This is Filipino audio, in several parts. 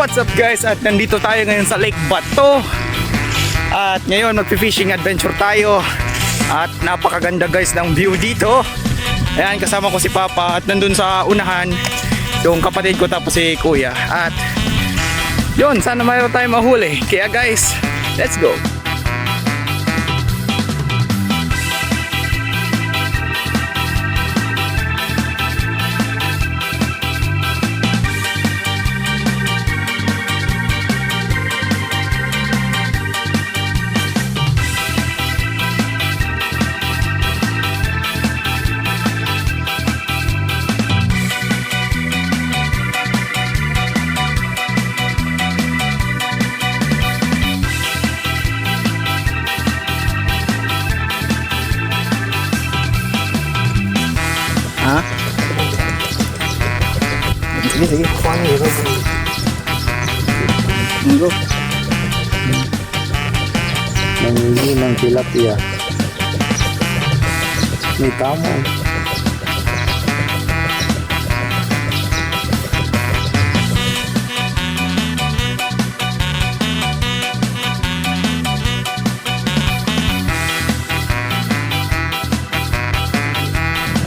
what's up guys? At nandito tayo ngayon sa Lake Bato. At ngayon magpi-fishing adventure tayo. At napakaganda guys ng view dito. Ayan, kasama ko si Papa at nandun sa unahan yung kapatid ko tapos si Kuya. At yun, sana mayroon tayong mahuli. Kaya guys, let's go. Ng tilapia. May tamo.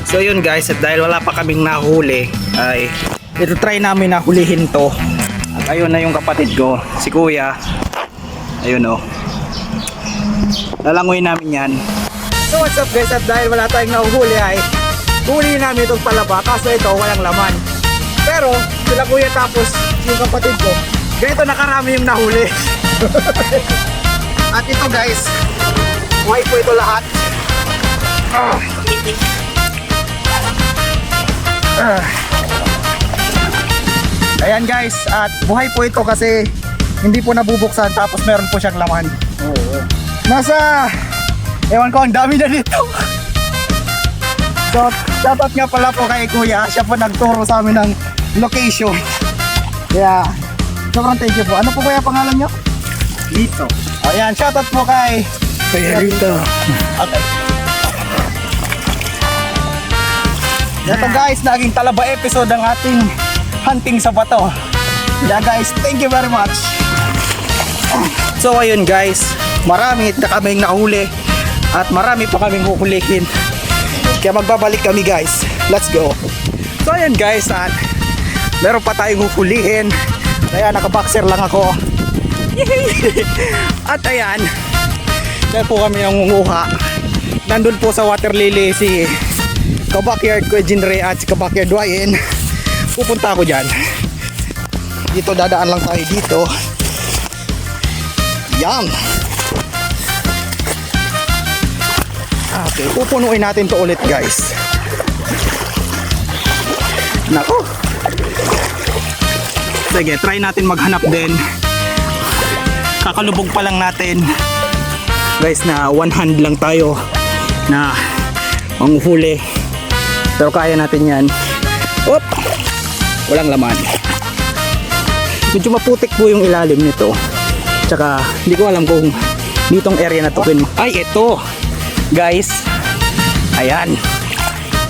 So yun guys, at dahil wala pa kaming nahuli, ay ito try namin na hulihin to. At ayun na yung kapatid ko, si Kuya. Ayun oh. Lalangoy namin yan. So what's up guys, at dahil wala tayong nahuhuli ay huli namin itong palaba, kaso ito walang laman. Pero sila Kuya tapos yung kapatid ko, ganito nakarami yung nahuli. at ito guys, buhay po ito lahat. Ah. Ah. Ayan guys, at buhay po ito kasi hindi po nabubuksan tapos meron po siyang laman. Nasa, ewan ko, ang dami na dito. So, dapat nga pala po kay Kuya, siya po nagturo sa amin ng location. Kaya, sobrang thank you po. Ano po kaya pangalan niyo? Lito. Ayan, shoutout po kay Kaya rito. Okay. Ito guys, naging talaba episode ang ating hunting sa bato. Yeah guys, thank you very much. So ayun guys, marami na kaming nahuli at marami pa kaming huhulihin. Kaya magbabalik kami guys. Let's go. So ayun guys, at meron pa tayong huhulihin. Kaya nakaboxer lang ako. At ayan, dahil po kami nangunguha. Nandun po sa water lily si kabakyard ko Jinre at si kabakyard Ryan. Pupunta ako dyan. Dito dadaan lang tayo dito. Yan. Okay, pupunuin natin to ulit guys. Nako. Sige, try natin maghanap din. Kakalubog pa lang natin guys na one hand lang tayo na ang huli pero kaya natin yan Op! walang laman medyo maputik po yung ilalim nito tsaka hindi ko alam kung ditong area na to ay ito guys ayan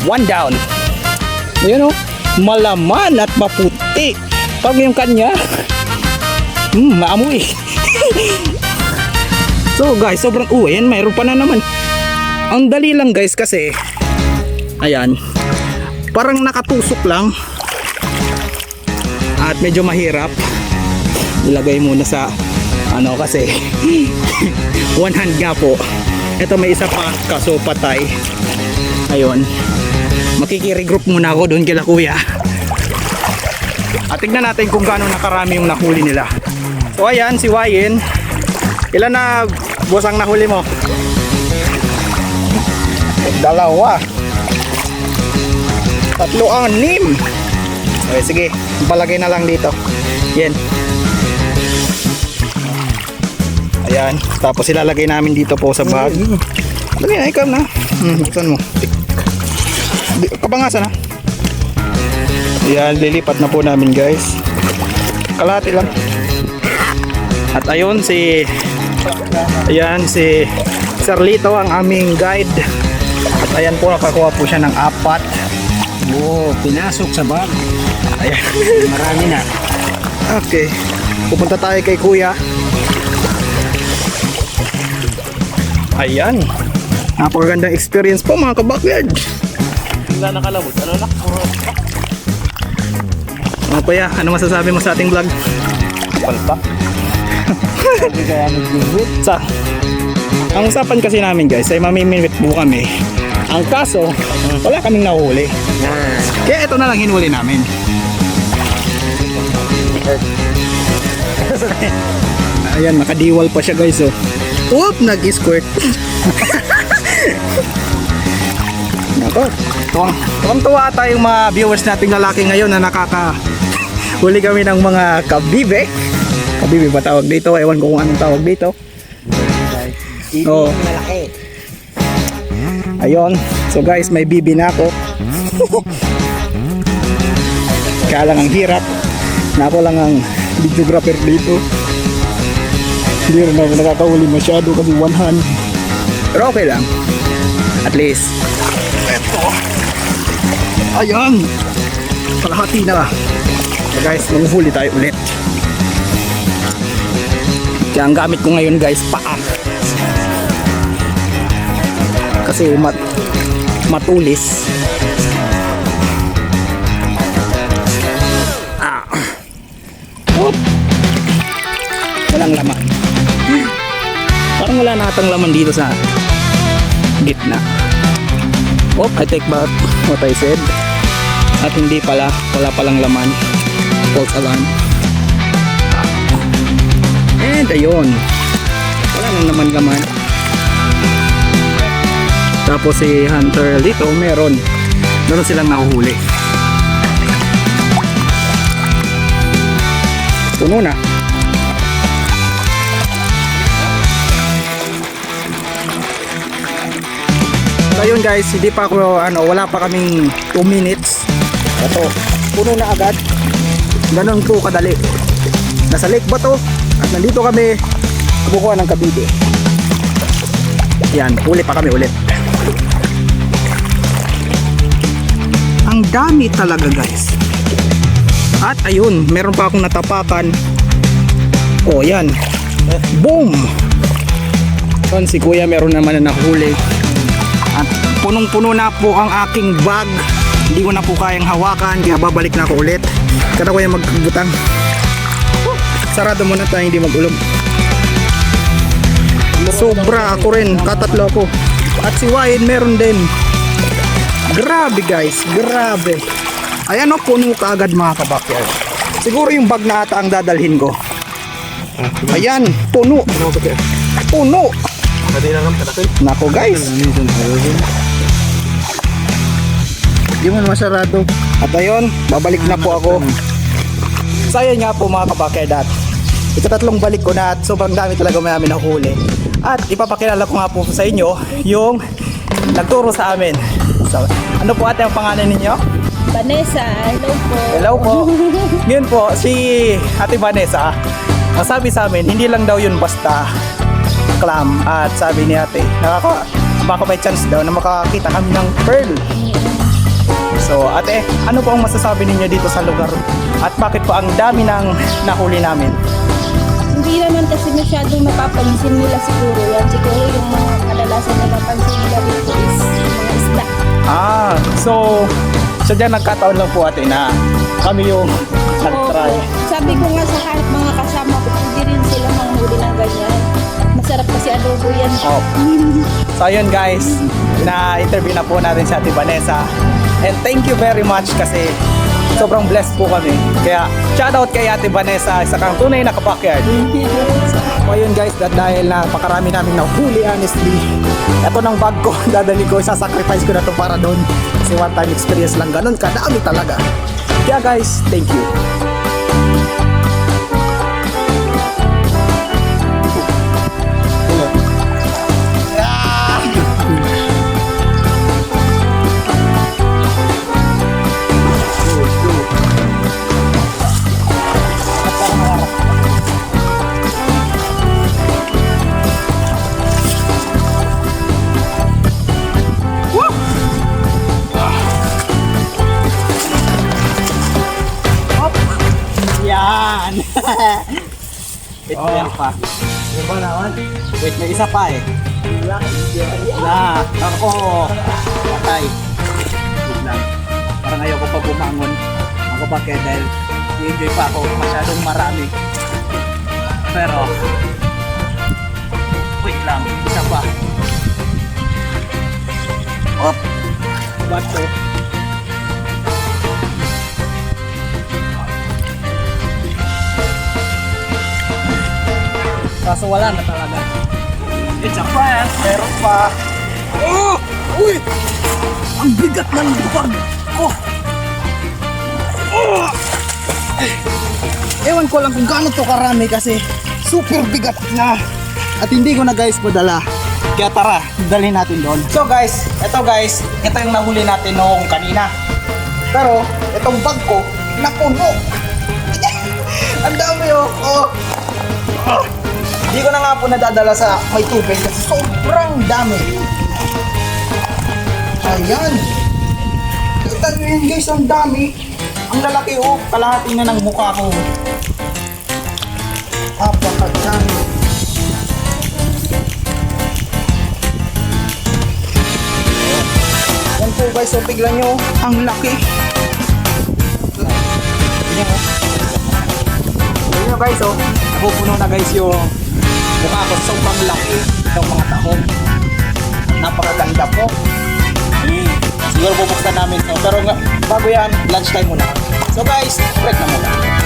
one down ayan o malaman at maputi pag yung kanya hmm maamoy So guys, sobrang uh, ayan, mayroon pa na naman. Ang dali lang guys kasi ayan, parang nakatusok lang. At medyo mahirap. Ilagay muna sa ano kasi one hand nga po. Ito may isa pa kaso patay. Ayun. Makikirigroup muna ako doon kila kuya. At tignan natin kung gaano nakarami yung nahuli nila. So ayan, si Wayen. Ilan na busang nahuli mo? Dalawa. Tatlo anim. Okay, sige. Palagay na lang dito. Yan. Ayan. Tapos ilalagay namin dito po sa bag. Lagay na, ikaw na. Hmm, buksan mo. Kapangasan na. Ayan, lilipat na po namin guys. Kalahati lang. At ayun si Ayan si Sarlito ang aming guide. At ayan po nakakuha po siya ng apat. Oo, pinasok sa bag. Ayan. Marami na. Okay. Pupunta tayo kay kuya. Ayan. Napakagandang experience po mga kabakyard. Wala nakalabot. Ano na? Mga kuya, ano masasabi mo sa ating vlog? Palpa. Hindi kaya nag-visit. Sa ang usapan kasi namin guys ay mamimimit po kami. Ang kaso, wala kaming nahuli. Kaya ito na lang hinuli namin. Ayan, nakadiwal pa siya guys oh. Oop, nag-squirt. Nako, tuwang, tuwang tuwa tayong mga viewers nating lalaki ngayon na nakaka huli kami ng mga kabibe. Kabibe ba tawag dito? Ewan ko kung anong tawag dito. Malaki. Ayun. So guys, may bibi na ako. Kaya lang ang hirap. Na ako lang ang videographer dito. Hindi rin ako nakakahuli masyado kasi one hand. Pero okay lang. At least. Eto. Ayun. Kalahati na. So guys, manguhuli tayo ulit. Kaya ang gamit ko ngayon guys, paa. Kasi mat matulis. Ah. Oop. Walang laman. Parang wala na atang laman dito sa gitna. Oh, I take back what I said. At hindi pala, wala palang laman. False alarm. And ayun. Wala nang laman-laman. Tapos si Hunter dito meron. Meron silang nahuhuli. Puno na. So yun guys, hindi pa ako ano, wala pa kaming 2 minutes. Ito, puno na agad. Ganun po kadali. Nasa lake ba to? At nandito kami kumukuha ng kabidi. Yan, huli pa kami ulit. Ang dami talaga guys. At ayun, meron pa akong natapakan. Oh, yan. Boom! Yan, si kuya meron naman na nahuli. Punong-puno na po ang aking bag. Hindi ko na po kayang hawakan, kaya babalik na ako ulit. Kada ko yung magbutang. Sarado muna tayo, hindi magulog. Sobra ako rin, katatlo ako. At si Wyatt meron din. Grabe guys, grabe. Ayan o, puno ka agad mga kabakyard. Siguro yung bag na ata ang dadalhin ko. Ayan, puno. Puno. Nako guys. Hindi mo masarado. At ayun, babalik na po ako. Sayang nga po mga kabakyadat. Ikatatlong balik ko na at sobrang dami talaga namin nahuli. At ipapakilala ko nga po sa inyo yung nagturo sa amin. So, ano po ate ang pangalan ninyo? Vanessa, hello po. Hello po. Ngayon po, si Ate Vanessa, ang sabi sa amin, hindi lang daw yun basta clam. At sabi ni ate, nakaka, baka may chance daw na makakita kami ng pearl. So, ate, ano po ang masasabi ninyo dito sa lugar? At bakit po ang dami ng nahuli namin? Hindi naman kasi masyadong napapansin nila siguro yan. Siguro yung mga kadalasan na napansin nila dito is mga isda. Ah, so, sadya nagkataon lang po ate na kami yung nag-try. Sabi ko nga sa kahit mga kasama ko, hindi rin sila manghuli ng ganyan. Masarap kasi adobo yan. Oh. So ayun guys, na-interview na po natin si Ate Vanessa. And thank you very much kasi sobrang blessed po kami. Kaya shoutout kay Ate Vanessa, isa kang tunay na kapakyard. So ayun guys, dahil napakarami namin nahuli honestly. Ito ng bag ko, dadali ko, sasacrifice ko na to para doon. Kasi one time experience lang ganun, kadami talaga. Kaya guys, thank you. Wait, oh. pa. Ano ba naman? Wait, may isa pa eh. Na, ako, patay. Wait lang. Parang ayoko pa bumangon. Ako pa kaya dahil i-enjoy pa ako. Masyadong marami. Pero, wait lang, isa pa. Op! Bato. Kaso wala na talaga. It's a prank! Meron pa! Oh! Uy! Ang bigat ng bag ko! Oh! Ewan ko lang kung gaano to karami kasi super bigat na at hindi ko na guys padala. Kaya tara, dalhin natin doon. So guys, eto guys, ito yung nahuli natin noong kanina. Pero, itong bag ko, napuno. Ang dami oh. oh. Ah. Hindi ko na nga po nadadala sa may tubig kasi sobrang dami. Ayan. Kita nyo yun guys, ang dami. Ang lalaki oh, kalahati na ng mukha ko. Apakadami. Yan po guys, so tignan nyo, ang laki. Tignan nyo guys, oh. Napupuno na guys yung mukha ko. Sobrang laki ng mga tahong. Napakaganda po. Siguro bubuksan namin to. Pero nga, bago yan, lunchtime muna. So guys, break na muna.